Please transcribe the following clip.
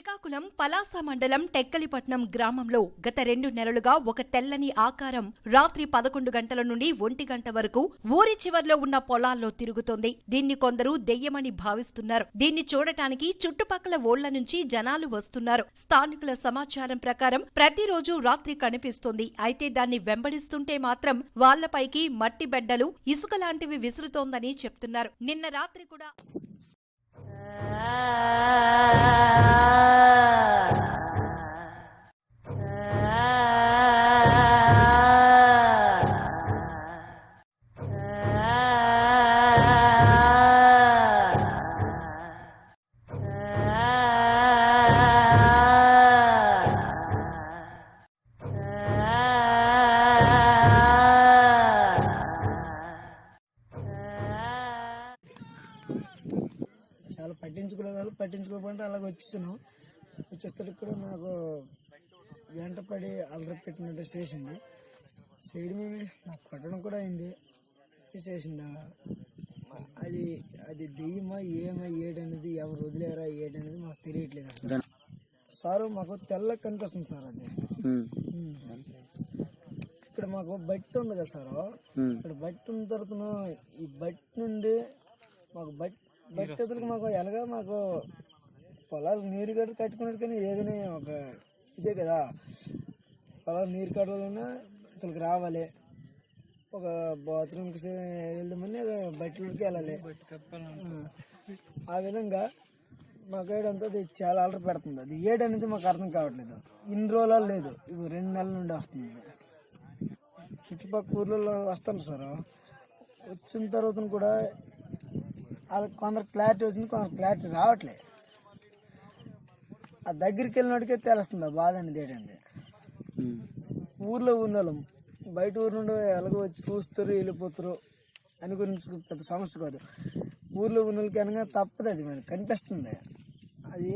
శ్రీకాకుళం పలాస మండలం టెక్కలిపట్నం గ్రామంలో గత రెండు నెలలుగా ఒక తెల్లని ఆకారం రాత్రి పదకొండు గంటల నుండి ఒంటి గంట వరకు ఊరి చివర్లో ఉన్న పొలాల్లో తిరుగుతోంది. దీన్ని కొందరు దెయ్యమని భావిస్తున్నారు. దీన్ని చూడటానికి చుట్టుపక్కల ఓళ్ళ నుంచి జనాలు వస్తున్నారు. స్థానికుల సమాచారం ప్రకారం ప్రతిరోజు రాత్రి కనిపిస్తుంది. అయితే దాన్ని వెంబడిస్తుంటే మాత్రం వాళ్ళపైకి మట్టి బెడ్డలు ఇసుక లాంటివి విసురుతోందని చెప్తున్నారు. నిన్న రాత్రి కూడా చాలా పట్టించుకునే వాళ్ళు పట్టించుకోకుండా అలాగ వచ్చేసాను. వచ్చేసరికి కూడా నాకు వెంట పడి అలరి పెట్టినట్టు చేసింది. చేయడమే నాకు కొట్టడం కూడా అయింది. చేసింది? అది అది దెయ్యమా ఏమా ఏడనేది ఎవరు వదిలేరా ఏడనేది మాకు తెలియట్లేదు అసలు. సారు మాకు తెల్ల కనిపిస్తుంది సార్ అది. ఇక్కడ మాకు బట్టి ఉంది కదా సార్. ఇక్కడ బట్టి ఉన్న తర్వాత ఈ బట్టి నుండి బట్టి మాకు ఎలాగా మాకు పొలాలు నీరు గట్టు కట్టుకున్నట్టు కానీ ఏదైనా ఒక ఇదే కదా. పొలాలు నీరు కట్టాలన్నా ఇతనికి రావాలి. ఒక బాత్రూమ్కి వెళ్దామని బట్టలకి వెళ్ళాలి. ఆ. విధంగా మాకు ఏడంతా అది చాలా అలర పెడుతుంది. అది ఏడనేది మాకు అర్థం కావట్లేదు. ఇన్ని రోజులు లేదు. ఇవి రెండు నెలల నుండి వస్తుంది. చుట్టుపక్కల ఊర్లలో వస్తాను సార్. వచ్చిన తర్వాత కూడా వాళ్ళకి కొందరు క్లారిటీ వచ్చింది కొందరు క్లారిటీ రావట్లేదు ఆ దగ్గరికి వెళ్ళినట్టుకే తెలుస్తుంది ఆ బాధ అనేది ఏంటంటే. ఊర్లో ఉన్న వాళ్ళం బయట ఊరు నుండి ఎలాగో వచ్చి చూస్తారు వెళ్ళిపోతారు అని గురించి పెద్ద సమస్య కాదు. ఊర్లో ఉన్న వాళ్ళకి అనగా తప్పదు అది మనకి కనిపిస్తుంది. అది